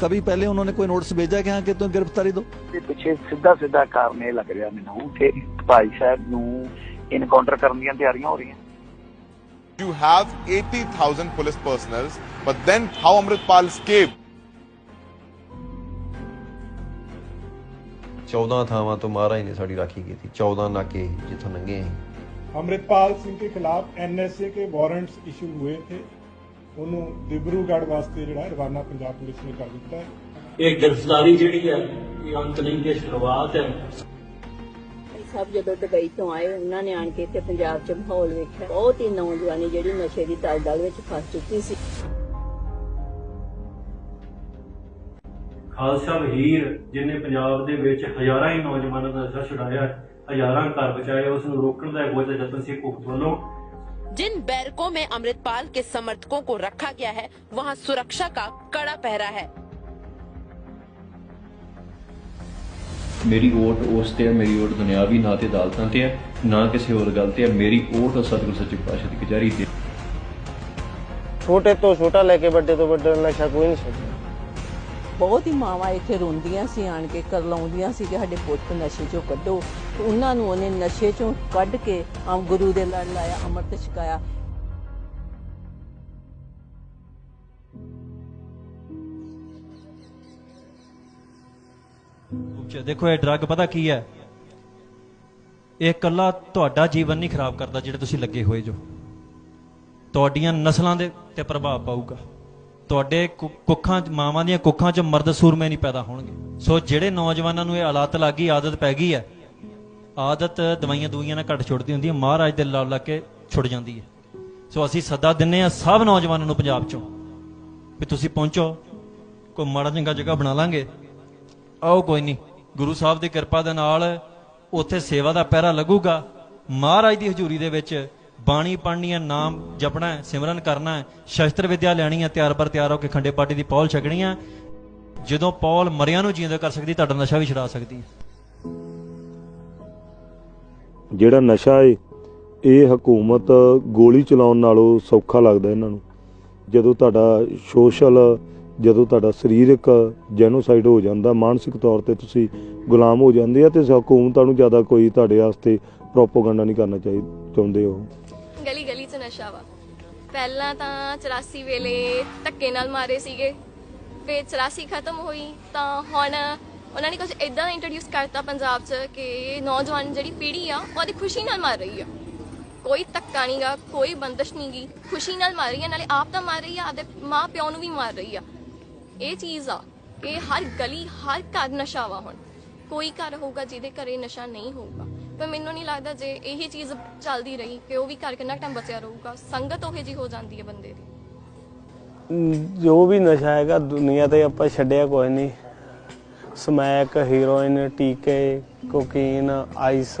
कभी पहले उन्होंने कोई नोटिस भेजा कि हाँ कि तुम गिरफ्तारी दो ਦੇ ਪਿੱਛੇ ਸਿੱਧਾ ਸਿੱਧਾ ਕਾਰਨ ਇਹ ਲੱਗ ਰਿਹਾ ਮੈਨੂੰ ਕਿ ਭਾਈ ਸਾਹਿਬ ਨੂੰ ਇਨਕਾਊਂਟਰ ਕਰਨ ਦੀਆਂ ਤਿਆਰੀਆਂ ਹੋ ਰਹੀਆਂ You have 80,000 police personals, but then how Amritpal escaped? 14 ਥਾਵਾਂ ਤੋਂ ਮਹਾਰਾਜ ਨੇ ਸਾਡੀ ਰਾਖੀ ਕੀਤੀ 14 ਨਾਕੇ ਜਿੱਥੋਂ ਲੰਘੇ ਅਸੀਂ अमृतपाल सिंह के खिलाफ एनएसए के वारंट्स इशू हुए थे ਉਹਨੂੰ ਦਿਬਰੂਗੜ੍ਹ ਵਾਸਤੇ ਜਿਹੜਾ ਰਵਾਨਾ ਪੰਜਾਬ ਪੁਲਿਸ ਨੇ ਕਰ ਦਿੱਤਾ ਹੈ। ਇਹ ਗ੍ਰਿਫਤਾਰੀ ਜਿਹੜੀ ਹੈ ਇਹ ਅੰਤ ਨਹੀਂ ਕਿ ਸ਼ੁਰੂਆਤ ਹੈ। ਸਭ ਜਦੋਂ ਦੁਬਈ ਤੋਂ ਆਏ ਉਹਨਾਂ ਨੇ ਆਣ ਕੇ ਇੱਥੇ ਪੰਜਾਬ 'ਚ ਮਾਹੌਲ ਵੇਖਿਆ। ਬਹੁਤ ਹੀ ਨੌਜਵਾਨੀ ਜਿਹੜੀ ਨਸ਼ੇ ਦੀ ਦਲਦਲ ਵਿੱਚ ਫਸ ਚੁੱਕੀ ਸੀ। ਖਾਲਸਾ ਵਹੀਰ ਜਿਨੇ ਪੰਜਾਬ ਦੇ ਵਿੱਚ ਹਜ਼ਾਰਾਂ ਹੀ ਨੌਜਵਾਨਾਂ ਦਾ ਨਸ਼ਾ ਛੁਡਾਇਆ ਹਜ਼ਾਰਾਂ ਘਰ ਬਚਾਏ ਉਸ ਨੂੰ ਰੋਕਣ ਦਾ ਬਹੁਤ ਯਤਨ ਸੀ ਭੁਗਤ ਵੱਲੋਂ। जिन बैरकों में अमृतपाल के समर्थकों को रखा गया है वहां सुरक्षा का कड़ा पहरा है ਮੇਰੀ ਓਟ ਉਸ ਤੇ ਹੈ ਮੇਰੀ ਓਟ ਦੁਨਿਆਵੀ ਨਾ ਤੇ ਅਦਾਲਤਾਂ ਤੇ ਹੈ ਨਾ ਕਿਸੇ ਹੋਰ ਗੱਲ ਤੇ ਹੈ ਮੇਰੀ ਓਟ ਸਤਿਗੁਰ ਸੱਚੇ ਪਾਤਸ਼ਾਹ ਦੀ ਕਚਹਿਰੀ ਤੇ ਛੋਟੇ ਤੋਂ ਛੋਟਾ ਲੈ ਕੇ ਵੱਡੇ ਤੋਂ ਵੱਡਾ ਨਸ਼ਾ ਕੋਈ ਨਹੀਂ ਛੱਡਦਾ ਬਹੁਤ ਹੀ ਮਾਵਾਂ ਇੱਥੇ ਰੋਂਦੀਆਂ ਸੀ, ਆਣ ਕੇ ਕਰਲਾਉਂਦੀਆਂ ਸੀ ਕਿ ਸਾਡੇ ਪੁੱਤ ਨਸ਼ੇ 'ਚੋਂ ਕੱਢੋ। ਤੇ ਉਹਨਾਂ ਨੂੰ ਉਹਨੇ ਨਸ਼ੇ 'ਚੋਂ ਕੱਢ ਕੇ ਆਮ ਗੁਰੂ ਦੇ ਲੜ ਲਾਇਆ, ਅੰਮ੍ਰਿਤ ਛਕਾਇਆ। ਦੇਖੋ, ਇਹ ਡਰੱਗ ਪਤਾ ਕੀ ਹੈ? ਇਹ ਇਕੱਲਾ ਤੁਹਾਡਾ ਜੀਵਨ ਨਹੀਂ ਖਰਾਬ ਕਰਦਾ ਜਿਹੜੇ ਤੁਸੀਂ ਲੱਗੇ ਹੋਏ ਜੋ। ਤੁਹਾਡੀਆਂ ਨਸਲਾਂ ਦੇ ਤੇ ਪ੍ਰਭਾਵ ਪਾਊਗਾ। ਤੁਹਾਡੇ ਕੁ- ਕੁੱਖਾਂ ਮਾਵਾਂ ਦੀਆਂ ਕੁੱਖਾਂ 'ਚ ਮਰਦ ਸੂਰਮੇ ਨਹੀਂ ਪੈਦਾ ਹੋਣਗੇ। ਸੋ ਜਿਹੜੇ ਨੌਜਵਾਨਾਂ ਨੂੰ ਇਹ ਹਾਲਾਤ ਲੱਗੀ, ਆਦਤ ਪੈ ਗਈ ਹੈ, ਆਦਤ ਦਵਾਈਆਂ ਦੂਈਆਂ ਨਾਲ ਘੱਟ ਛੁੱਟਦੀ ਹੁੰਦੀ ਹੈ, ਮਹਾਰਾਜ ਦੇ ਲੜ ਲੱਗ ਕੇ ਛੁੱਟ ਜਾਂਦੀ ਹੈ। ਸੋ ਅਸੀਂ ਸੱਦਾ ਦਿੰਨੇ ਆ ਸਭ ਨੌਜਵਾਨਾਂ ਨੂੰ ਪੰਜਾਬ 'ਚੋਂ ਵੀ ਤੁਸੀਂ ਪਹੁੰਚੋ, ਕੋਈ ਮਾੜਾ ਚੰਗਾ ਜਗ੍ਹਾ ਬਣਾ ਲਾਂਗੇ। ਆਓ ਕੋਈ ਨਹੀਂ, ਗੁਰੂ ਸਾਹਿਬ ਦੀ ਕਿਰਪਾ ਦੇ ਨਾਲ ਉੱਥੇ ਸੇਵਾ ਦਾ ਪਹਿਰਾ ਲੱਗੂਗਾ। ਮਹਾਰਾਜ ਦੀ ਹਜ਼ੂਰੀ ਦੇ ਵਿੱਚ ਬਾਣੀ ਪੜ੍ਹਨੀ ਹੈ ਨਾਮ ਜਪਣਾ ਹੈ, ਸਿਮਰਨ ਕਰਨਾ ਹੈ, ਸ਼ਸਤਰ ਵਿਦਿਆ ਲੈਣੀ ਹੈ, ਤਿਆਰ ਪਰ ਤਿਆਰ ਹੋ ਕੇ ਖੰਡੇ ਪਾਟੀ ਦੀ ਪੌਲ ਛਕਣੀ ਹੈ। ਜਦੋਂ ਪੌਲ ਮਰਿਆਂ ਨੂੰ ਜਿਉਂਦਾ ਕਰ ਸਕਦੀ, ਤੁਹਾਡਾ ਨਸ਼ਾ ਵੀ ਛੁਡਾ ਸਕਦੀ ਜਿਹੜਾ ਨਸ਼ਾ ਏ, ਇਹ ਹਕੂਮਤ ਗੋਲੀ ਚਲਾਉਣ ਨਾਲੋਂ ਸੌਖਾ ਲੱਗਦਾ ਇਹਨਾਂ ਨੂੰ। ਜਦੋਂ ਤੁਹਾਡਾ ਸੋਸ਼ਲ, ਜਦੋਂ ਤੁਹਾਡਾ ਸਰੀਰਕ ਜੈਨੋਸਾਈਡ ਹੋ ਜਾਂਦਾ, ਮਾਨਸਿਕ ਤੌਰ ਤੇ ਤੁਸੀਂ ਗੁਲਾਮ ਹੋ ਜਾਂਦੇ ਆ, ਤੇ ਹਕੂਮਤਾਂ ਨੂੰ ਜ਼ਿਆਦਾ ਕੋਈ ਤੁਹਾਡੇ ਵਾਸਤੇ ਪ੍ਰੋਪੋਗੈਂਡਾ ਨਹੀਂ ਕਰਨਾ ਚਾਹੀਦਾ ਚਾਹੁੰਦੇ ਹੋ ਗਲੀ ਗਲੀ 'ਚ ਨਸ਼ਾ ਵਾ। ਪਹਿਲਾਂ ਤਾਂ 84 ਵੇਲੇ ਧੱਕੇ ਨਾਲ ਮਾਰੇ ਸੀਗੇ। ਫਿਰ 84 ਖਤਮ ਹੋਈ ਤਾਂ ਹੁਣ ਉਹਨਾਂ ਨੇ ਕੁਝ ਇਦਾਂ ਇੰਟਰੋਡਿਊਸ ਕਰਤਾ ਪੰਜਾਬ 'ਚ ਕਿ ਨੌਜਵਾਨ ਜਿਹੜੀ ਪੀੜ੍ਹੀ ਆ ਉਹਦੀ ਖੁਸ਼ੀ ਨਾਲ ਮਾਰ ਰਹੀ ਆ। ਕੋਈ ਧੱਕਾ ਨਹੀਂਗਾ ਕੋਈ ਬੰਦਸ਼ ਨਹੀਂਗੀ ਖੁਸ਼ੀ ਨਾਲ ਮਾਰ ਰਹੀ ਆ, ਨਾਲੇ ਆਪ ਤਾਂ ਮਾਰ ਰਹੀ ਆ, ਆਪਦੇ ਮਾਂ ਪਿਓ ਨੂੰ ਵੀ ਮਾਰ ਰਹੀ ਆ। ਇਹ ਚੀਜ਼ ਆ ਕਿ ਹਰ ਗਲੀ, ਹਰ ਘਰ ਨਸ਼ਾ ਵਾ ਹੁਣ। ਕੋਈ ਘਰ ਹੋਊਗਾ ਜਿਹਦੇ ਘਰੇ ਨਸ਼ਾ ਨਹੀਂ ਹੋਊਗਾ। ਪਰ ਮੈਨੂੰ ਨਹੀਂ ਲੱਗਦਾ ਜੇ ਇਹੀ ਚੀਜ਼ ਚੱਲਦੀ ਰਹੀ ਕਿ ਉਹ ਵੀ ਘਰ ਕਿੰਨਾ ਟਾਈਮ ਬਚਿਆ ਰਹੂਗਾ ਸੰਗਤ ਉਹੇ ਜੀ ਹੋ ਜਾਂਦੀ ਹੈ ਬੰਦੇ ਦੀ। ਜੋ ਵੀ ਨਸ਼ਾ ਹੈਗਾ ਦੁਨੀਆ ਤੇ ਆਪਾਂ ਛੱਡਿਆ ਕੋਈ ਨਹੀਂ। ਸਮੈਕ ਹੀਰੋਇਨ ਟੀਕੇ ਕੋਕੀਨ ਆਈਸ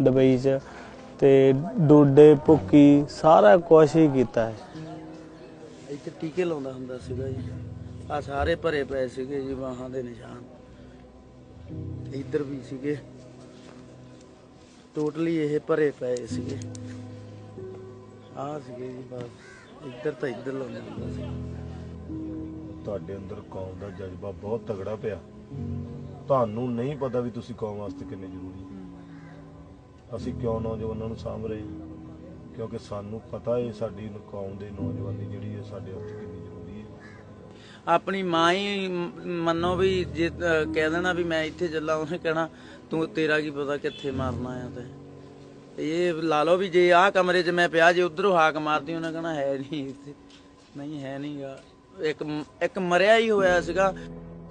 ਦੁਬਈ ਚ ਤੇ ਡੋਡੇ ਭੁੱਕੀ ਸਾਰਾ ਕੁਝ ਹੀ ਕੀਤਾ ਹੈ। ਇੱਥੇ ਟੀਕੇ ਲਾਉਂਦਾ ਹੁੰਦਾ ਸੀਗਾ ਜੀ। ਆ ਸਾਰੇ ਭਰੇ ਪਏ ਸੀਗੇ ਜੀ ਬਾਹਾਂ ਦੇ ਨਿਸ਼ਾਨ। ਇੱਧਰ ਵੀ ਸੀਗੇ। ਟੋਟਲੀ ਇਹ ਭਰੇ ਪਏ ਸੀਗੇ। ਆ ਸੀਗੇ ਜੀ ਬਸ। ਇੱਧਰ ਤਾਂ ਇੱਧਰ ਲਾਉਂਦਾ ਹੁੰਦਾ ਸੀ। ਤੁਹਾਡੇ ਅੰਦਰ ਕੌਮ ਦਾ ਜਜ਼ਬਾ ਬਹੁਤ ਤਗੜਾ ਪਿਆ। ਤੁਹਾਨੂੰ ਨਹੀਂ ਪਤਾ ਵੀ ਤੁਸੀਂ ਕੌਮ ਵਾਸਤੇ ਕਿੰਨੇ ਜ਼ਰੂਰੀ ਹੋ। ਅਸੀਂ ਕਿਉਂ ਨੌਜਵਾਨਾਂ ਨੂੰ ਸਾਂਭ ਰਹੇ ਕਿਉਂਕਿ ਸਾਨੂੰ ਪਤਾ ਹੈ ਸਾਡੀ ਕੌਮ ਦੇ ਨੌਜਵਾਨੀ ਜਿਹੜੀ ਹੈ ਸਾਡੇ ਹੱਥ ਕਿੰਨੀ ਆਪਣੀ ਮਾਂ ਹੀ ਮੰਨੋ ਵੀ ਜੇ ਕਹਿ ਦੇਣਾ ਵੀ ਮੈਂ ਇੱਥੇ ਚੱਲਾਂ ਉਹਨੇ ਕਹਿਣਾ, ਤੂੰ, ਤੇਰਾ ਕੀ ਪਤਾ ਕਿੱਥੇ ਮਾਰਨਾ ਆ ਤੇ? ਇਹ ਲਾ ਲਓ ਵੀ ਜੇ ਆਹ ਕਮਰੇ 'ਚ ਮੈਂ ਪਿਆ, ਜੇ ਉਧਰੋਂ ਹਾਕ ਮਾਰਦੀ ਉਹਨੇ ਕਹਿਣਾ, ਹੈ ਨਹੀਂ ਇੱਥੇ। ਨਹੀਂ, ਹੈ ਨਹੀਂਗਾ ਇੱਕ ਮ- ਇੱਕ ਮਰਿਆ ਹੀ ਹੋਇਆ ਸੀਗਾ।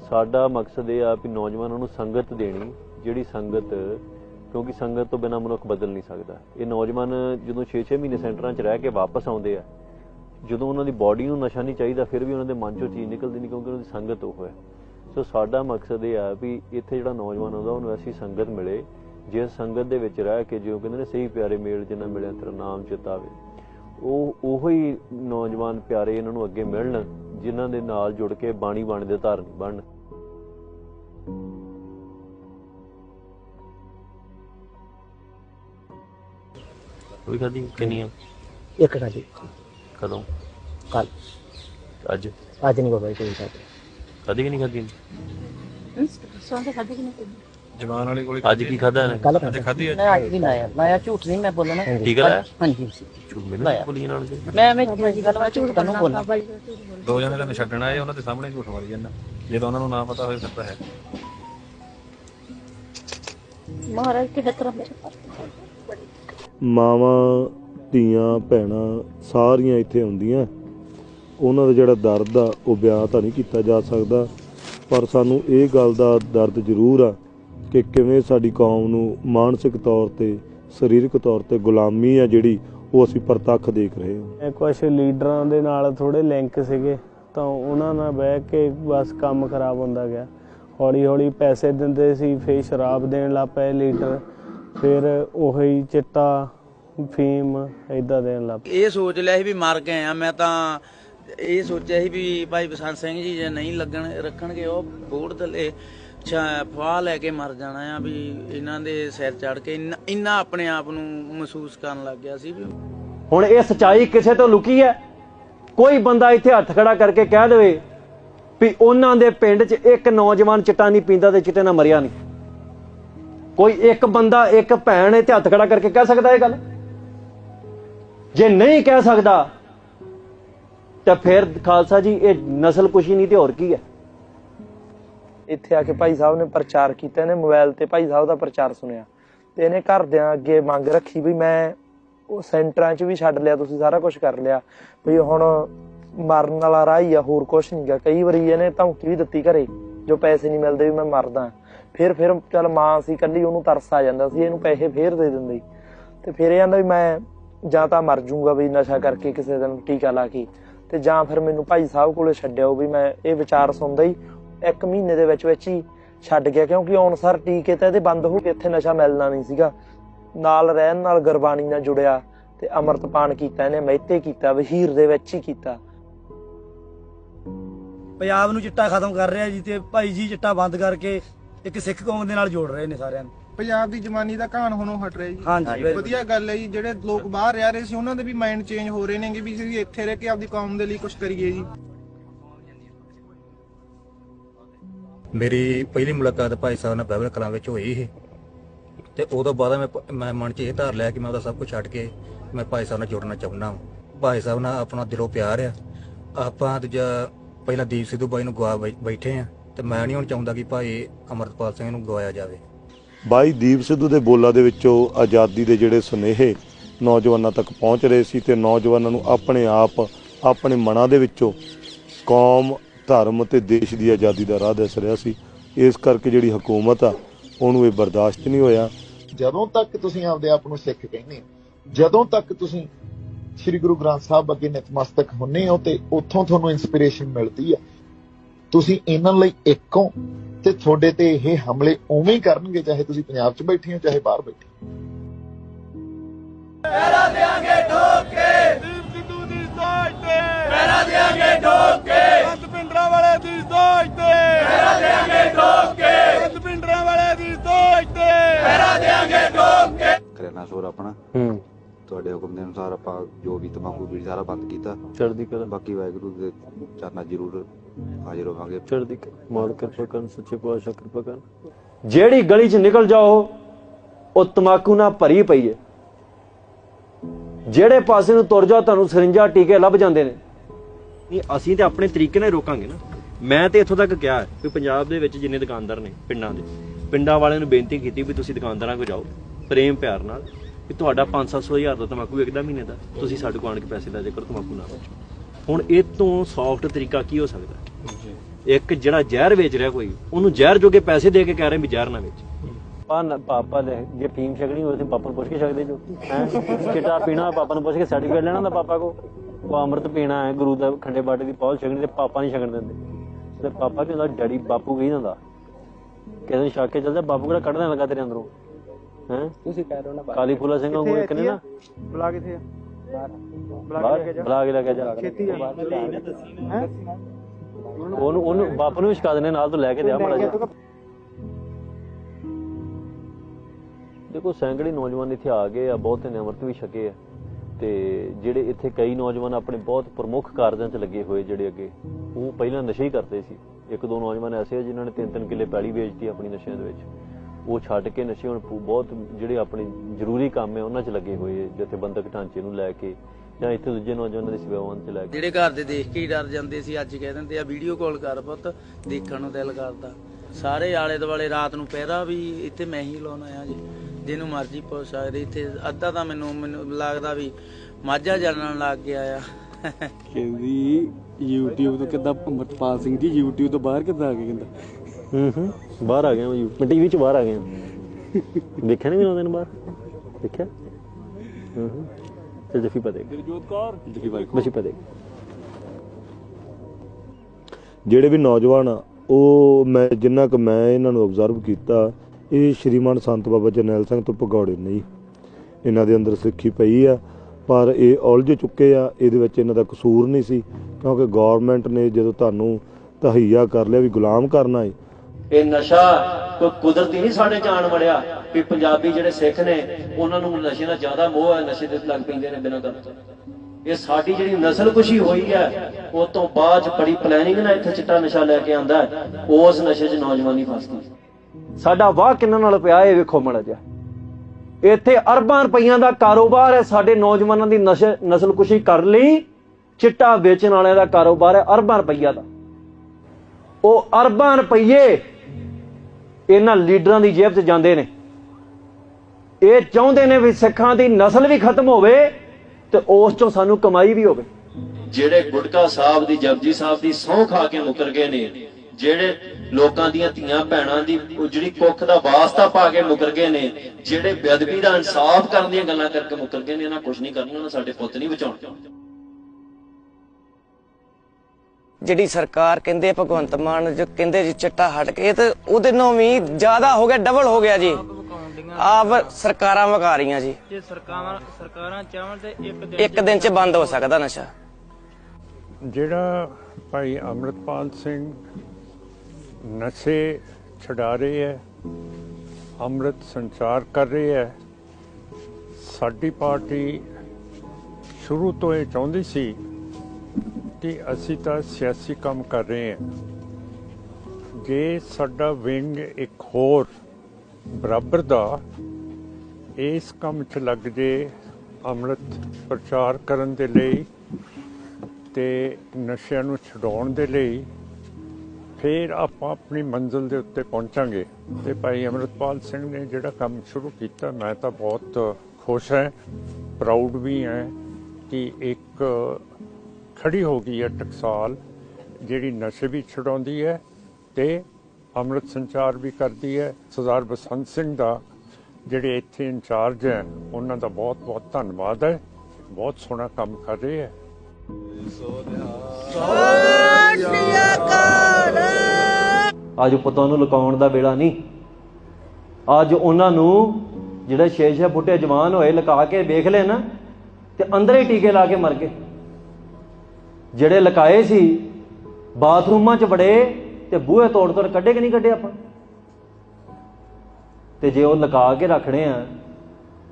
ਸਾਡਾ ਮਕਸਦ ਇਹ ਆ ਵੀ ਨੌਜਵਾਨਾਂ ਨੂੰ ਸੰਗਤ ਦੇਣੀ, ਜਿਹੜੀ ਸੰਗਤ, ਕਿਉਂਕਿ ਸੰਗਤ ਤੋਂ ਬਿਨਾ ਮਨੁੱਖ ਬਦਲ ਨਹੀਂ ਸਕਦਾ। ਇਹ ਨੌਜਵਾਨ ਜਦੋਂ 6-6 ਮਹੀਨੇ ਸੈਂਟਰਾਂ 'ਚ ਰਹਿ ਕੇ ਵਾਪਸ ਆਉਂਦੇ ਆ ਜਦੋਂ ਉਹਨਾਂ ਦੀ ਬਾਡੀ ਨੂੰ ਨਸ਼ਾ ਨਹੀਂ ਚਾਹੀਦਾ ਫਿਰ ਵੀ ਉਹਨਾਂ ਦੇ ਮਨ 'ਚੋਂ ਚੀਜ਼ ਨਿਕਲਦੀ ਨਹੀਂ ਕਿਉਂਕਿ ਉਹਨਾਂ ਦੀ ਸੰਗਤ ਉਹ ਹੈ। ਸੋ ਸਾਡਾ ਮਕਸਦ ਇਹ ਆ ਵੀ ਇੱਥੇ ਜਿਹੜਾ ਨੌਜਵਾਨ ਆਉਂਦਾ ਉਹਨੂੰ ਐਸੀ ਸੰਗਤ ਮਿਲੇ ਜਿਸ ਸੰਗਤ ਦੇ ਵਿੱਚ ਰਹਿ ਕੇ ਜਿਉਂ ਕਹਿੰਦੇ ਨੇ ਸਹੀ ਪਿਆਰੇ ਮੇਲ ਜਿੰਨਾ ਮਿਲਿਆ ਤੇਰਾ ਨਾਮ ਚਿਤਾਵੇ। ਉਹ ਉਹੋ ਹੀ ਨੌਜਵਾਨ ਪਿਆਰੇ ਇਹਨਾਂ ਨੂੰ ਅੱਗੇ ਮਿਲਣ ਜਿਨ੍ਹਾਂ ਦੇ ਨਾਲ ਜੁੜ ਕੇ ਬਾਣੀ ਬਾਣੀ ਦੇ ਧਾਰਨੀ ਬਣਨ। ਕੋਈ ਖਾਦੀ ਕਿੰਨੀਆਂ? ਇੱਕ ਖਾਲੀ ਕਦੋਂ? ਕੱਲ ਅੱਜ? ਅੱਜ ਨਹੀਂ ਬਾਬਾ ਜੀ ਕੋਈ ਖਾਧੀ। ਕਦੀ ਨਹੀਂ। ਖਾਦੀ ਸੌਂਦੇ ਖਾਦੀ ਕਿ ਨਹੀਂ ਜਵਾਨ ਵਾਲੀ ਗੋਲੀ ਅੱਜ ਕੀ ਖਾਦਾ ਨੇ ਕੱਲ ਅੱਜ ਖਾਦੀ ਮੈਂ ਅੱਜ ਵੀ ਲਾਇਆ ਲਾਇਆ ਝੂਠ ਨਹੀਂ ਮੈਂ ਬੋਲਣਾ। ਟੀਕਾ ਲਾਇਆ? ਹਾਂਜੀ। ਝੂਠ ਮੈਨੂੰ ਲਾਇਆ। ਬੋਲੀ ਨਾਲ ਮੈਂ ਮੈਂ ਜੀ ਗੱਲ ਮੈਂ ਝੂਠ ਤੁਹਾਨੂੰ ਬੋਲਣਾ। ਦੋ ਜਣੇ ਤੈਨੂੰ ਛੱਡਣ ਆਏ ਉਹਨਾਂ ਦੇ ਸਾਹਮਣੇ ਝੂਠ ਮਾਰੀ ਜਾਂਦਾ। ਜੇ ਤਾਂ ਉਹਨਾਂ ਨੂੰ ਨਾ ਪਤਾ ਹੋਵੇ ਫਿਰ ਤਾਂ ਹੈ। ਮਹਾਰਾਜ ਕਿਹੜੇ ਤਰ੍ਹਾਂ ਮੇਰੇ ਮਾਵਾਂ ਧੀਆਂ ਭੈਣਾਂ ਸਾਰੀਆਂ ਇੱਥੇ ਆਉਂਦੀਆਂ। ਉਹਨਾਂ ਦਾ ਜਿਹੜਾ ਦਰਦ ਆ, ਉਹ ਬਿਆਨ ਤਾਂ ਨਹੀਂ ਕੀਤਾ ਜਾ ਸਕਦਾ। ਪਰ ਸਾਨੂੰ ਇਹ ਗੱਲ ਦਾ ਦਰਦ ਜ਼ਰੂਰ ਆ ਕਿ ਕਿਵੇਂ ਸਾਡੀ ਕੌਮ ਨੂੰ ਮਾਨਸਿਕ ਤੌਰ ਤੇ, ਸਰੀਰਕ ਤੌਰ ਤੇ ਗੁਲਾਮੀ ਆ ਜਿਹੜੀ, ਉਹ ਅਸੀਂ ਪ੍ਰਤੱਖ ਦੇਖ ਰਹੇ ਹਾਂ। ਕੁਝ ਲੀਡਰਾਂ ਦੇ ਨਾਲ ਥੋੜੇ ਲਿੰਕ ਸੀਗੇ, ਤਾਂ ਉਹਨਾਂ ਨਾਲ ਬਹਿ ਕੇ ਬਸ ਕੰਮ ਖਰਾਬ ਹੁੰਦਾ ਗਿਆ। ਹੌਲੀ ਹੌਲੀ ਪੈਸੇ ਦਿੰਦੇ ਸੀ, ਫਿਰ ਸ਼ਰਾਬ ਦੇਣ ਲੱਗ ਪਏ ਲੀਡਰ, ਫਿਰ ਉਹੀ ਚਿੱਟਾ ਫੀਮ ਇਦਾਂ ਦੇਣ ਲੱਗ ਇਹ ਸੋਚ ਲਿਆ ਸੀ ਵੀ ਮਰ ਗਏ ਆ ਮੈਂ ਤਾਂ ਇਹ ਸੋਚਿਆ ਸੀ ਵੀ ਭਾਈ ਬਸੰਤ ਸਿੰਘ ਜੀ ਜੇ ਨਹੀਂ ਲੱਗਣ ਰੱਖਣਗੇ ਉਹ ਬੋਰਡ ਥੱਲੇ ਫਾਹ ਲੈ ਕੇ ਮਰ ਜਾਣਾ ਆ ਵੀ ਇਹਨਾਂ ਦੇ ਸਿਰ ਚੜ ਕੇ। ਇੰਨਾ- ਆਪਣੇ ਆਪ ਨੂੰ ਮਹਿਸੂਸ ਕਰਨ ਲੱਗ ਗਿਆ ਸੀ ਵੀ ਹੁਣ ਇਹ ਸਚਾਈ ਕਿਸੇ ਤੋਂ ਲੁਕੀ ਹੈ? ਕੋਈ ਬੰਦਾ ਇੱਥੇ ਹੱਥ ਖੜਾ ਕਰਕੇ ਕਹਿ ਦੇਵੇ ਵੀ ਉਹਨਾਂ ਦੇ ਪਿੰਡ 'ਚ ਇੱਕ ਨੌਜਵਾਨ ਚਿੱਟਾ ਨਹੀਂ ਪੀਂਦਾ ਤੇ ਚਿੱਟੇ ਨਾਲ ਮਰਿਆ ਨਹੀਂ। ਕੋਈ ਇੱਕ ਬੰਦਾ ਇੱਕ ਭੈਣ ਇੱਥੇ ਹੱਥ ਖੜਾ ਕਰਕੇ ਕਹਿ ਸਕਦਾ ਇਹ ਗੱਲ? ਜੇ ਨਹੀਂ ਕਹਿ ਸਕਦਾ, ਤਾਂ ਫਿਰ ਖਾਲਸਾ ਜੀ, ਇਹ ਨਸਲ ਕੁਸ਼ੀ ਨਹੀਂ ਤੇ ਹੋਰ ਕੀ ਹੈ? ਇੱਥੇ ਆ ਕੇ ਭਾਈ ਸਾਹਿਬ ਨੇ ਪ੍ਰਚਾਰ ਕੀਤਾ ਇਹਨੇ ਮੋਬਾਈਲ ਤੇ ਭਾਈ ਸਾਹਿਬ ਦਾ ਪ੍ਰਚਾਰ ਸੁਣਿਆ। ਤੇ ਇਹਨੇ ਘਰਦਿਆਂ ਅੱਗੇ ਮੰਗ ਰੱਖੀ ਵੀ ਮੈਂ ਉਹ ਸੈਂਟਰਾਂ 'ਚ ਵੀ ਛੱਡ ਲਿਆ, ਤੁਸੀਂ ਸਾਰਾ ਕੁਝ ਕਰ ਲਿਆ। ਵੀ ਹੁਣ ਮਰਨ ਵਾਲਾ ਰਾਹ ਹੀ ਆ, ਹੋਰ ਕੁਝ ਨਹੀਂਗਾ ਕਈ ਵਾਰੀ ਇਹਨੇ ਧਮਕੀ ਵੀ ਦਿੱਤੀ ਘਰੇ, ਜੋ ਪੈਸੇ ਨਹੀਂ ਮਿਲਦੇ ਵੀ ਮੈਂ ਮਰਦਾ। ਫਿਰ ਫਿਰ ਚੱਲ ਮਾਂ ਸੀ ਕੱਲੀ ਉਹਨੂੰ ਤਰਸ ਆ ਜਾਂਦਾ ਸੀ, ਇਹਨੂੰ ਪੈਸੇ ਫੇਰ ਦੇ ਦਿੰਦੇ। ਤੇ ਫਿਰ ਇਹ ਕਹਿੰਦਾ ਵੀ ਮੈਂ ਜਾਂ ਤਾਂ ਮਰ ਜਾਊਂਗਾ ਵੀ ਨਸ਼ਾ ਕਰਕੇ ਕਿਸੇ ਦਿਨ ਟੀਕਾ ਲਾ ਕੇ। ਤੇ ਜਾਂ ਫਿਰ ਮੈਨੂੰ ਭਾਈ ਸਾਹਿਬ ਕੋਲੇ ਛੱਡਿਓ ਵੀ ਮੈਂ ਇਹ ਵਿਚਾਰ ਸੁਣਦਾ ਹੀ ਇੱਕ ਮਹੀਨੇ ਦੇ ਵਿੱਚ ਵਿੱਚ ਹੀ ਛੱਡ ਗਿਆ ਕਿਉਂਕਿ ਅਨਸਰ ਟੀਕੇ ਤਾਂ ਇਹਦੇ ਬੰਦ ਹੋ ਕੇ ਇੱਥੇ ਨਸ਼ਾ ਮਿਲਣਾ ਨਹੀਂ ਸੀਗਾ। ਨਾਲ ਰਹਿਣ ਨਾਲ ਗੁਰਬਾਣੀ ਨਾਲ ਜੁੜਿਆ ਤੇ ਅੰਮ੍ਰਿਤਪਾਨ ਕੀਤਾ ਇਹਨੇ ਮਹਿਤੇ ਕੀਤਾ ਵਹੀਰ ਦੇ ਵਿੱਚ ਹੀ ਕੀਤਾ। ਪੰਜਾਬ ਨੂੰ ਚਿੱਟਾ ਖਤਮ ਕਰ ਰਿਹਾ ਜੀ ਤੇ ਭਾਈ ਜੀ ਚਿੱਟਾ ਬੰਦ ਕਰਕੇ ਇੱਕ ਸਿੱਖ ਕੌਮ ਦੇ ਨਾਲ ਜੋੜ ਰਹੇ ਨੇ ਸਾਰਿਆਂ ਨੂੰ। ਪੰਜਾਬ ਦੀ ਜਵਾਨੀ ਦਾ ਕਹਾਣ ਹੁਣੋਂ ਹਟ ਰਿਹਾ ਜੀ। ਹਾਂਜੀ, ਬਿਲਕੁਲ। ਵਧੀਆ ਗੱਲ ਹੈ ਜੀ ਜਿਹੜੇ ਲੋਕ ਬਾਹਰ ਰਹਿ ਰਹੇ ਸੀ ਉਹਨਾਂ ਦੇ ਵੀ ਮਾਈਂਡ ਚੇਂਜ ਹੋ ਰਹੇ ਨੇਗੇ ਵੀ ਅਸੀਂ ਇੱਥੇ ਰਹਿ ਕੇ ਆਪਦੀ ਕੌਮ ਦੇ ਲਈ ਕੁਝ ਕਰੀਏ ਜੀ। ਮੇਰੀ ਪਹਿਲੀ ਮੁਲਾਕਾਤ ਭਾਈ ਸਾਹਿਬ ਨਾਲ ਬਾਈਬਲ ਕਲਾਂ ਵਿੱਚ ਹੋਈ ਸੀ। ਤੇ ਉਦੋਂ ਬਾਅਦ ਮੈਂ ਪ- ਮੈਂ ਮਨ 'ਚ ਇਹ ਧਾਰ ਲਿਆ ਕਿ ਮੈਂ ਉਹਦਾ ਸਭ ਕੁਝ ਛੱਡ ਕੇ ਮੈਂ ਭਾਈ ਸਾਹਿਬ ਨਾਲ ਜੁੜਨਾ ਚਾਹੁੰਦਾ ਹਾਂ ਭਾਈ ਸਾਹਿਬ ਨਾਲ ਆਪਣਾ ਦਿਲੋਂ ਪਿਆਰ ਆ। ਆਪਾਂ ਦੂਜਾ ਪਹਿਲਾਂ ਦੀਪ ਸਿੱਧੂ ਬਾਈ ਨੂੰ ਗਵਾ ਬੈ- ਬੈਠੇ ਆ। ਤੇ ਮੈਂ ਨਹੀਂ ਹੁਣ ਚਾਹੁੰਦਾ ਕਿ ਭਾਈ ਅਮਰਤਪਾਲ ਸਿੰਘ ਨੂੰ ਗਵਾਇਆ ਜਾਵੇ। ਬਾਈ ਦੀਪ ਸਿੱਧੂ ਦੇ ਬੋਲਾਂ ਦੇ ਵਿੱਚੋਂ ਆਜ਼ਾਦੀ ਦੇ ਜਿਹੜੇ ਸੁਨੇਹੇ ਨੌਜਵਾਨਾਂ ਤੱਕ ਪਹੁੰਚ ਰਹੇ ਸੀ ਤੇ ਨੌਜਵਾਨਾਂ ਨੂੰ ਆਪਣੇ ਆਪ, ਆਪਣੇ ਮਨਾਂ ਦੇ ਵਿੱਚੋਂ ਕੌਮ, ਧਰਮ ਤੇ ਦੇਸ਼ ਦੀ ਆਜ਼ਾਦੀ ਦਾ ਰਾਹ ਦੱਸ ਰਿਹਾ ਸੀ। ਇਸ ਕਰਕੇ ਜਿਹੜੀ ਹਕੂਮਤ ਆ, ਉਹਨੂੰ ਇਹ ਬਰਦਾਸ਼ਤ ਨਹੀਂ ਹੋਇਆ। ਜਦੋਂ ਤੱਕ ਤੁਸੀਂ ਆਪਦੇ ਆਪ ਨੂੰ ਸਿੱਖ ਕਹਿੰਦੇ ਹੋ, ਜਦੋਂ ਤੱਕ ਤੁਸੀਂ ਸ੍ਰੀ ਗੁਰੂ ਗ੍ਰੰਥ ਸਾਹਿਬ ਅੱਗੇ ਨਤਮਸਤਕ ਹੁੰਨੇ ਹੋ ਤੇ ਉੱਥੋਂ ਤੁਹਾਨੂੰ ਇਨਸਪੀਰੇਸ਼ਨ ਮਿਲਦੀ ਆ ਤੁਸੀਂ ਇਹਨਾਂ ਲਈ ਇੱਕ ਹੋ ਤੇ ਤੁਹਾਡੇ ਤੇ ਇਹ ਹਮਲੇ ਉਵੇਂ ਹੀ ਕਰਨਗੇ ਚਾਹੇ ਤੁਸੀਂ ਪੰਜਾਬ 'ਚ ਬੈਠੇ ਹੋ, ਚਾਹੇ ਬਾਹਰ ਬੈਠੇ ਹੋ। ਪਹਿਰਾ ਦੇਾਂਗੇ ਠੋਕ ਕੇ ਦੀਪ ਸਿੱਧੂ ਦੀ ਸੋਚ ਤੇ ਪਹਿਰਾ ਦੇਾਂਗੇ ਠੋਕ ਕੇ ਸੰਤ ਪਿੰਡਰਾਂ ਵਾਲੇ ਦੀ ਸੋਚ ਤੇ ਪਹਿਰਾ ਦੇਾਂਗੇ ਠੋਕ ਕੇ ਸੰਤ ਪਿੰਡਰਾਂ ਵਾਲੇ ਦੀ ਸੋਚ ਤੇ ਪਹਿਰਾ ਦੇਾਂਗੇ ਠੋਕ ਕੇ ਕਰਿਆਨਾ ਸਟੋਰ ਆਪਣਾ ਹੂੰ ਤੁਹਾਡੇ ਹੁਕਮ ਦੇ ਅਨੁਸਾਰ ਆਪਾਂ ਜੋ ਵੀ ਤੰਬਾਕੂ ਬੀੜੀ ਸਾਰਾ ਬੰਦ ਕੀਤਾ। ਚੜ੍ਹਦੀ ਕਲਾ। ਬਾਕੀ ਵਾਹਿਗੁਰੂ ਦੇ ਚਰਨਾਂ ਜ਼ਰੂਰ ਹਾਜ਼ਰ ਹੋਵਾਂਗੇ। ਚੜ੍ਹਦੀ ਕਲਾ। ਮਾਲ ਕਿਰਪਾ ਕਰਨ ਸੱਚੇ ਪਾਤਸ਼ਾਹ ਕਿਰਪਾ ਕਰਨ। ਜਿਹੜੀ ਗਲੀ 'ਚ ਨਿਕਲ ਜਾਓ ਉਹ ਤਮਾਕੂ ਨਾਲ ਭਰੀ ਪਈ ਹੈ। ਜਿਹੜੇ ਪਾਸੇ ਨੂੰ ਤੁਰ ਜਾਓ ਤੁਹਾਨੂੰ ਸਰਿੰਜਾ ਟੀਕੇ ਲੱਭ ਜਾਂਦੇ ਨੇ। ਨਹੀਂ ਅਸੀਂ ਤੇ ਆਪਣੇ ਤਰੀਕੇ ਨਾਲ ਰੋਕਾਂਗੇ ਨਾ। ਮੈਂ ਤੇ ਇੱਥੋਂ ਤੱਕ ਕਿਹਾ ਵੀ ਪੰਜਾਬ ਦੇ ਵਿੱਚ ਜਿੰਨੇ ਦੁਕਾਨਦਾਰ ਨੇ ਪਿੰਡਾਂ ਦੇ ਪਿੰਡਾਂ ਵਾਲਿਆਂ ਨੂੰ ਬੇਨਤੀ ਕੀਤੀ ਵੀ ਤੁਸੀਂ ਦੁਕਾਨਦਾਰਾਂ ਕੋਲ ਜਾਓ ਪ੍ਰੇਮ ਪਿਆਰ ਨਾਲ। ਵੀ ਤੁਹਾਡਾ 5-700 ਹਜ਼ਾਰ ਦਾ ਤਮਾਕੂ ਵਿਕਦਾ ਮਹੀਨੇ ਦਾ ਤੁਸੀਂ ਸਾਡੇ ਕੋਲ ਆਣ ਕੇ ਪੈਸੇ ਲੈ ਜਾ ਕਰੋ ਤਮਾਕੂ ਨਾ ਵੇਚੋ। ਹੁਣ ਇਹ ਤੋਂ ਸੌਫਟ ਤਰੀਕਾ ਕੀ ਹੋ ਸਕਦਾ? ਇੱਕ ਜਿਹੜਾ ਜ਼ਹਿਰ ਵੇਚ ਰਿਹਾ ਕੋਈ ਉਹਨੂੰ ਜ਼ਹਿਰ ਜੋਗੇ ਪੈਸੇ ਦੇ ਕੇ ਕਹਿ ਰਹੇ ਵੀ ਜ਼ਹਿਰ ਨਾ ਵੇਚ। ਪਾਪਾ ਪਾਪਾ ਦੇ ਜੇ ਫੀਮ ਛਕਣੀ ਹੋਵੇ ਤੇ ਪਾਪਾ ਨੂੰ ਪੁੱਛ ਕੇ ਛਕਦੇ ਜੋ। ਹੈ? ਚਿੱਟਾ ਪੀਣਾ ਪਾਪਾ ਨੂੰ ਪੁੱਛ ਕੇ ਸਰਟੀਫਿਕੇਟ ਲੈਣਾ ਹੁੰਦਾ ਪਾਪਾ ਕੋ ਉਹ ਅੰਮ੍ਰਿਤ ਪੀਣਾ ਹੈ ਗੁਰੂ ਦਾ ਖੰਡੇ ਬਾਟੇ ਦੀ ਪੌਲ ਛਕਣੀ ਤੇ ਪਾਪਾ ਨਹੀਂ ਛਕਣ ਦਿੰਦੇ। ਤੇ ਪਾਪਾ ਕੀ ਹੁੰਦਾ ਡੈਡੀ ਬਾਪੂ ਕਹੀ ਜਾਂਦਾ। ਕਿਸੇ ਨੂੰ ਛੱਕ ਕੇ ਚੱਲਦਾ ਬਾਪੂ ਕਿਹੜਾ ਕੱਢ ਦੇਣ ਲੱਗਾ ਤੇਰੇ ਅੰਦਰੋਂ? ਹੈ? ਤੁਸੀਂ ਕਹਿ ਰਹੇ ਹੋ ਨਾ ਕਾਲੀ ਫੂਲਾ ਸਿੰਘ ਵਾਂਗੂ ਇੱਕ ਨੇ ਨਾ? ਬੁਲਾ ਕਿੱਥੇ ਆ? ਬਾਹਰ। ਬੁਲਾ ਕੇ ਲੈ ਕੇ ਜਾ। ਖੇਤੀ ਆ। ਉਹਨੂੰ ਉਹਨੂੰ ਬਾਪੂ ਨੂੰ ਵੀ ਛਕਾ ਦੇਣੇ ਨਾਲ ਤੋਂ ਲੈ ਕੇ ਦਿਆ ਮਾੜਾ ਜਿਹਾ। ਦੇਖੋ ਸੈਂਕੜੇ ਨੌਜਵਾਨ ਇੱਥੇ ਆ ਗਏ ਆ ਬਹੁਤੇ ਨੇ ਅੰਮ੍ਰਿਤ ਵੀ ਛਕੇ ਆ। ਤੇ ਜਿਹੜੇ ਇੱਥੇ ਕਈ ਨੌਜਵਾਨ ਆਪਣੇ ਬਹੁਤ ਪ੍ਰਮੁੱਖ ਕਾਰਜਾਂ 'ਚ ਲੱਗੇ ਹੋਏ ਜਿਹੜੇ ਅੱਗੇ ਉਹ ਪਹਿਲਾਂ ਨਸ਼ੇ ਹੀ ਕਰਦੇ ਸੀ। ਇੱਕ ਦੋ ਨੌਜਵਾਨ ਐਸੇ ਆ ਜਿਨ੍ਹਾਂ ਨੇ ਤਿੰਨ ਤਿੰਨ ਕਿੱਲੇ ਪੈਲੀ ਵੇਚਤੀ ਆਪਣੀ ਨਸ਼ਿਆਂ ਦੇ ਵਿੱਚ। ਉਹ ਛੱਡ ਕੇ ਨਸ਼ੇ ਹੁਣ ਪੂ- ਬਹੁਤ ਜਿਹੜੇ ਆਪਣੇ ਜ਼ਰੂਰੀ ਕੰਮ ਹੈ ਉਹਨਾਂ 'ਚ ਲੱਗੇ ਹੋਏ ਜਿੱਥੇ ਬੰਦਕ ਢਾਂਚੇ ਨੂੰ ਲੈ ਕੇ ਜਾਂ ਇੱਥੇ ਦੂਜੇ ਨੌਜਵਾਨਾਂ ਦੀ ਸੇਵਾਵਾਂ 'ਚ ਲੈ ਕੇ। ਜਿਹੜੇ ਘਰ ਦੇ ਦੇਖ ਕੇ ਹੀ ਡਰ ਜਾਂਦੇ ਸੀ ਅੱਜ ਕਹਿ ਦਿੰਦੇ ਆ ਵੀਡੀਓ ਕਾਲ ਕਰ ਪੁੱਤ ਦੇਖਣ ਨੂੰ ਦਿਲ ਕਰਦਾ। ਸਾਰੇ ਆਲੇ ਦੁਆਲੇ ਰਾਤ ਨੂੰ ਪਹਿਰਾ ਵੀ ਇੱਥੇ ਮੈਂ ਹੀ ਲਾਉਣਾ ਆ ਜੀ। ਜਿਹਨੂੰ ਮਰਜ਼ੀ ਪੁੱਛ ਸਕਦੇ ਇੱਥੇ ਅੱਧਾ ਤਾਂ ਮੈਨੂੰ ਮੈਨੂੰ ਲੱਗਦਾ ਵੀ ਮਾਝਾ ਜਾਣਨ ਲੱਗ ਗਿਆ ਆ। ਕਹਿੰਦੀ YouTube ਤੋਂ ਕਿੱਦਾਂ ਅਮਰਪਾਲ ਸਿੰਘ ਜੀ YouTube ਤੋਂ ਬਾਹਰ ਕਿੱਦਾਂ ਆ ਗਏ ਕਹਿੰਦਾ? ਹੂੰ ਹੂੰ ਬਾਹਰ ਆ ਗਿਆ ਮੈਂ ਟੀਵੀ 'ਚ ਬਾਹਰ ਆ ਗਿਆ। ਦੇਖਿਆ ਨਹੀਂ ਉਹਨਾਂ ਦਿਨ ਬਾਹਰ? ਦੇਖਿਆ? ਹੂੰ ਹੂੰ। ਤੇ ਜਫੀ ਪਤੇ ਗੁਰਜੋਤ ਕੌਰ? ਜਫੀ ਬਾਈ ਜਫੀ ਪਤੇ ਜਿਹੜੇ ਵੀ ਨੌਜਵਾਨ ਆ ਉਹ ਮੈਂ ਜਿੰਨਾ ਕੁ ਮੈਂ ਇਹਨਾਂ ਨੂੰ ਆਬਜ਼ਰਵ ਕੀਤਾ ਇਹ ਸ਼੍ਰੀਮਾਨ ਸੰਤ ਬਾਬਾ ਜਰਨੈਲ ਸਿੰਘ ਤੋਂ ਭਗੌੜੇ ਨੇ ਜੀ ਇਹਨਾਂ ਦੇ ਅੰਦਰ ਸਿੱਖੀ ਪਈ ਆ ਪਰ ਇਹ ਉਲਝ ਚੁੱਕੇ ਆ ਇਹਦੇ ਵਿੱਚ ਇਹਨਾਂ ਦਾ ਕਸੂਰ ਨਹੀਂ ਸੀ ਕਿਉਂਕਿ ਗਵਰਨਮੈਂਟ ਨੇ ਜਦੋਂ ਤੁਹਾਨੂੰ ਤਹਈਆ ਕਰ ਲਿਆ ਵੀ ਗੁਲਾਮ ਕਰਨਾ ਹੈ ਇਹ ਨਸ਼ਾ ਕੋਈ ਕੁਦਰਤੀ ਨਹੀਂ ਸਾਡੇ ਜਾਣ ਵੜਿਆ ਵੀ ਪੰਜਾਬੀ ਜਿਹੜੇ ਸਿੱਖ ਨੇ, ਉਹਨਾਂ ਨੂੰ ਨਸ਼ੇ ਨਾਲ ਜ਼ਿਆਦਾ ਮੋਹ ਹੈ, ਨਸ਼ੇ ਦੇ ਲੱਗ ਪੈਂਦੇ ਨੇ ਬਿਨਾਂ ਗੱਲ ਤੋਂ। ਇਹ ਸਾਡੀ ਜਿਹੜੀ ਨਸਲ ਕੁਸ਼ੀ ਹੋਈ ਹੈ ਉਹ ਤੋਂ ਬਾਅਦ ਬੜੀ ਪਲੈਨਿੰਗ ਨਾਲ ਇੱਥੇ ਚਿੱਟਾ ਨਸ਼ਾ ਲੈ ਕੇ ਆਂਦਾ ਉਸ ਨਸ਼ੇ 'ਚ ਨੌਜਵਾਨੀ ਫਸਦੀ ਸਾਡਾ ਵਾਹ ਕਿੰਨਾਂ ਨਾਲ ਪਿਆ ਇਹ ਵੇਖੋ ਮੜਾ ਜਿਹਾ। ਇੱਥੇ ਅਰਬਾਂ ਰੁਪਈਆਂ ਦਾ ਕਾਰੋਬਾਰ ਹੈ, ਸਾਡੇ ਨੌਜਵਾਨਾਂ ਦੀ ਨਸ਼ੇ, ਨਸਲ ਕੁਸ਼ੀ ਕਰ ਲਈ, ਚਿੱਟਾ ਵੇਚਣ ਵਾਲਿਆਂ ਦਾ ਕਾਰੋਬਾਰ ਹੈ ਅਰਬਾਂ ਰੁਪਈਆ ਦਾ। ਉਹ ਅਰਬਾਂ ਰੁਪਈਏ ਇਹਨਾਂ ਲੀਡਰਾਂ ਦੀ ਜੇਬ 'ਚ ਜਾਂਦੇ ਨੇ। ਇਹ ਚਾਹੁੰਦੇ ਨੇ ਵੀ ਸਿੱਖਾਂ ਦੀ ਨਸਲ ਵੀ ਖਤਮ ਹੋਵੇ ਤੇ ਉਸ ਚੋਂ ਸਾਨੂੰ ਕਮਾਈ ਵੀ ਹੋਵੇ। ਜਿਹੜੇ ਗੁਟਕਾ ਸਾਹਿਬ ਦੀ, ਜਪਜੀ ਸਾਹਿਬ ਦੀ ਸਹੁੰ ਖਾ ਕੇ ਮੁਕਰ ਗਏ ਨੇ, ਜਿਹੜੇ ਲੋਕਾਂ ਦੀਆਂ ਧੀਆਂ ਭੈਣਾਂ ਦੀ ਉਜੜੀ ਕੁੱਖ ਦਾ ਵਾਸਤਾ ਪਾ ਕੇ ਮੁਕਰ ਗਏ ਨੇ, ਜਿਹੜੇ ਬੇਅਦਬੀ ਦਾ ਇਨਸਾਫ ਕਰਨ ਦੀਆਂ ਗੱਲਾਂ ਕਰਕੇ ਮੁਕਰ ਗਏ ਨੇ, ਇਹਨਾਂ ਕੁਝ ਨਹੀਂ ਕਰਨਾ ਉਹਨਾਂ ਸਾਡੇ ਪੁੱਤ ਨਹੀਂ ਬਚਾਉਣੇ। ਜਿਹੜੀ ਸਰਕਾਰ ਕਹਿੰਦੇ ਭਗਵੰਤ ਮਾਨ ਜੋ ਕਹਿੰਦੇ ਜੀ ਚਿੱਟਾ ਹਟ ਕੇ ਤੇ ਉਹਦੇ ਨਾਲੋਂ ਵੀ ਜ਼ਿਆਦਾ ਹੋ ਗਿਆ ਡਬਲ ਹੋ ਗਿਆ ਜੀ। ਆਪ ਸਰਕਾਰਾਂ ਵਗਾ ਰਹੀਆਂ ਜੀ। ਜੇ ਸਰਕਾਰਾਂ ਸਰਕਾਰਾਂ ਚਾਹਣ ਤੇ ਇੱਕ ਦਿਨ ਇੱਕ ਦਿਨ 'ਚ ਬੰਦ ਹੋ ਸਕਦਾ ਨਸ਼ਾ। ਜਿਹੜਾ ਭਾਈ ਅੰਮ੍ਰਿਤਪਾਲ ਸਿੰਘ ਨਸ਼ੇ ਛਡਾ ਰਹੇ ਹੈ ਅੰਮ੍ਰਿਤ ਸੰਚਾਰ ਕਰ ਰਹੇ ਹੈ ਸਾਡੀ ਪਾਰਟੀ ਸ਼ੁਰੂ ਤੋਂ ਇਹ ਚਾਹੁੰਦੀ ਸੀ ਕਿ ਅਸੀਂ ਤਾਂ ਸਿਆਸੀ ਕੰਮ ਕਰ ਰਹੇ ਹਾਂ। ਜੇ ਸਾਡਾ ਵਿੰਗ ਇੱਕ ਹੋਰ ਬਰਾਬਰ ਦਾ ਇਸ ਕੰਮ 'ਚ ਲੱਗ ਜੇ ਅੰਮ੍ਰਿਤ ਪ੍ਰਚਾਰ ਕਰਨ ਦੇ ਲਈ ਤੇ ਨਸ਼ਿਆਂ ਨੂੰ ਛਡਾਉਣ ਦੇ ਲਈ, ਫਿਰ ਆਪਾਂ ਆਪਣੀ ਮੰਜ਼ਿਲ ਦੇ ਉੱਤੇ ਪਹੁੰਚਾਂਗੇ। ਤੇ ਭਾਈ ਅਮਰਤਪਾਲ ਸਿੰਘ ਨੇ ਜਿਹੜਾ ਕੰਮ ਸ਼ੁਰੂ ਕੀਤਾ, ਮੈਂ ਤਾਂ ਬਹੁਤ ਖੁਸ਼ ਹਾਂ ਪ੍ਰਾਊਡ ਵੀ ਹਾਂ ਕਿ ਇੱਕ ਖੜੀ ਹੋ ਗਈ ਹੈ ਟਕਸਾਲ, ਜਿਹੜੀ ਨਸ਼ੇ ਵੀ ਛਡਾਉਂਦੀ ਹੈ ਤੇ ਅੰਮ੍ਰਿਤ ਸੰਚਾਰ ਵੀ ਕਰਦੀ ਹੈ। ਸਰਦਾਰ ਬਸੰਤ ਸਿੰਘ ਦਾ ਜਿਹੜੇ ਇੱਥੇ ਇੰਚਾਰਜ ਹੈ, ਉਹਨਾਂ ਦਾ ਬਹੁਤ ਬਹੁਤ ਧੰਨਵਾਦ ਹੈ। ਬਹੁਤ ਸੋਹਣਾ ਕੰਮ ਕਰ ਰਹੇ ਹੈ। ਅੱਜ ਪੁੱਤਾਂ ਨੂੰ ਲੁਕਾਉਣ ਦਾ ਵੇਲਾ ਨਹੀਂ। ਅੱਜ ਉਹਨਾਂ ਨੂੰ ਜਿਹੜੇ ਛੇ ਛੇ ਫੁੱਟੇ ਜਵਾਨ ਹੋਏ ਲੁਕਾ ਕੇ ਵੇਖ ਲੈ ਨਾ, ਤੇ ਅੰਦਰ ਹੀ ਟੀਕੇ ਲਾ ਕੇ ਮਰ ਗਏ। ਜਿਹੜੇ ਲਕਾਏ ਸੀ, ਬਾਥਰੂਮਾਂ 'ਚ ਬੜੇ ਤੇ ਬੂਹੇ ਤੋੜ ਤੋੜ ਕੱਢੇ ਕਿ ਨਹੀਂ ਕੱਢੇ ਆਪਾਂ? ਤੇ ਜੇ ਉਹ ਲਕਾ ਕੇ ਰੱਖਣੇ ਆ,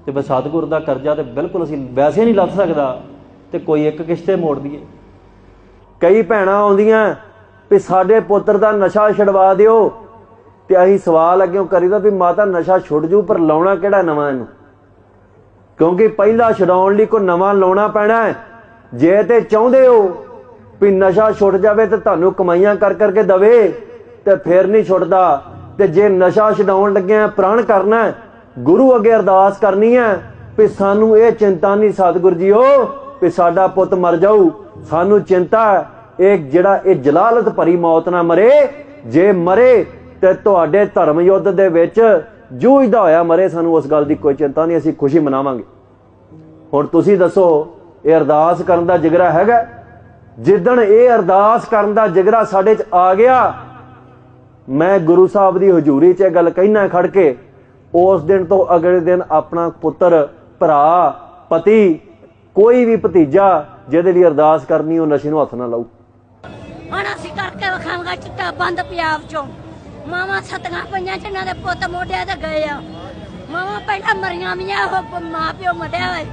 ਤੇ ਬਸ ਸਤਿਗੁਰ ਦਾ ਕਰਜ਼ਾ ਤੇ ਬਿਲਕੁਲ ਅਸੀਂ ਵੈਸੇ ਨਹੀਂ ਲੱਥ ਸਕਦਾ ਤੇ ਕੋਈ ਇੱਕ ਕਿਸ਼ਤੇ ਮੋੜ ਦਈਏ। ਕਈ ਭੈਣਾਂ ਆਉਂਦੀਆਂ ਵੀ ਸਾਡੇ ਪੁੱਤਰ ਦਾ ਨਸ਼ਾ ਛਡਵਾ ਦਿਓ ਤੇ ਅਸੀਂ ਸਵਾਲ ਅੱਗੇ ਕਰੀਦਾ ਵੀ ਮਾਤਾ ਨਸ਼ਾ ਛੁੱਟ ਜੂ, ਪਰ ਲਾਉਣਾ ਕਿਹੜਾ ਨਵਾਂ ਇਹਨੂੰ? ਕਿਉਂਕਿ ਪਹਿਲਾਂ ਛਡਾਉਣ ਲਈ ਕੋਈ ਨਵਾਂ ਲਾਉਣਾ ਪੈਣਾ ਹੈ। ਜੇ ਤੇ ਚਾਹੁੰਦੇ ਹੋ ਵੀ ਨਸ਼ਾ ਛੁੱਟ ਜਾਵੇ ਤੇ ਤੁਹਾਨੂੰ ਕਮਾਈਆਂ ਕਰ ਕਰਕੇ ਦਵੇ ਤੇ ਫੇਰ ਨਹੀਂ ਛੁੱਟਦਾ। ਤੇ ਜੇ ਨਸ਼ਾ ਛਡਾਉਣ ਲੱਗਿਆ ਪ੍ਰਣ ਕਰਨਾ ਗੁਰੂ ਅੱਗੇ ਅਰਦਾਸ ਕਰਨੀ ਹੈ ਵੀ ਸਾਨੂੰ ਇਹ ਚਿੰਤਾ ਨਹੀਂ ਸਤਿਗੁਰ ਜੀਓ ਵੀ ਸਾਡਾ ਪੁੱਤ ਮਰ ਜਾਊ। ਸਾਨੂੰ ਚਿੰਤਾ ਇਹ ਜਿਹੜਾ ਇਹ ਜਲਾਲਤ ਭਰੀ ਮੌਤ ਨਾ ਮਰੇ, ਜੇ ਮਰੇ ਤੇ ਤੁਹਾਡੇ ਧਰਮ ਯੁੱਧ ਦੇ ਵਿੱਚ ਜੂਝਦਾ ਹੋਇਆ ਮਰੇ, ਸਾਨੂੰ ਉਸ ਗੱਲ ਦੀ ਕੋਈ ਚਿੰਤਾ ਨਹੀਂ, ਅਸੀਂ ਖੁਸ਼ੀ ਮਨਾਵਾਂਗੇ। ਹੁਣ ਤੁਸੀਂ ਦੱਸੋ, ਇਹ ਅਰਦਾਸ ਕਰਨ ਦਾ ਜਿਗਰਾ ਹੈਗਾ? ਜਿੱਦਣ ਇਹ ਅਰਦਾਸ ਕਰਨ ਦਾ ਜਿਗਰਾ ਸਾਡੇ 'ਚ ਆ ਗਿਆ, ਮੈਂ ਗੁਰੂ ਸਾਹਿਬ ਦੀ ਹਜ਼ੂਰੀ 'ਚ ਇਹ ਗੱਲ ਕਹਿਣਾ ਖੜ ਕੇ, ਉਸ ਦਿਨ ਤੋਂ ਅਗਲੇ ਦਿਨ ਆਪਣਾ ਪੁੱਤਰ, ਭਰਾ, ਪਤੀ, ਕੋਈ ਵੀ ਭਤੀਜਾ ਜਿਹਦੇ ਲਈ ਅਰਦਾਸ ਕਰਨੀ, ਉਹ ਨਸ਼ੇ ਨੂੰ ਹੱਥ ਨਾ ਲਾਊ। ਹੁਣ ਅਸੀਂ ਕਰਕੇ ਵਿਖਾਵਾਂਗਾ ਚਿੱਟਾ ਬੰਦ ਪੰਜਾਬ ਚੋਂ। ਮਾਵਾਂ ਸਤੀਆਂ ਪਈਆਂ ਜਿਨ੍ਹਾਂ ਦੇ ਪੁੱਤ ਮੋਢਿਆਂ ਤੇ ਗਏ ਆ। ਮਾਵਾਂ ਪਹਿਲਾਂ ਮਰੀਆਂ ਵੀਆਂ ਉਹ ਮਾਂ ਪਿਓ ਮਟਿਆ ਹੋਏ।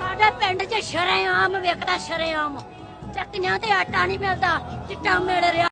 ਸਾਡੇ ਪਿੰਡ 'ਚ ਸ਼ਰੇਆਮ ਵਿਕਦਾ ਸ਼ਰੇਆਮ। ਚੱਕੀਆਂ ਤੇ ਆਟਾ ਨਹੀਂ ਮਿਲਦਾ ਚਿੱਟਾ ਮਿਲ ਰਿਹਾ।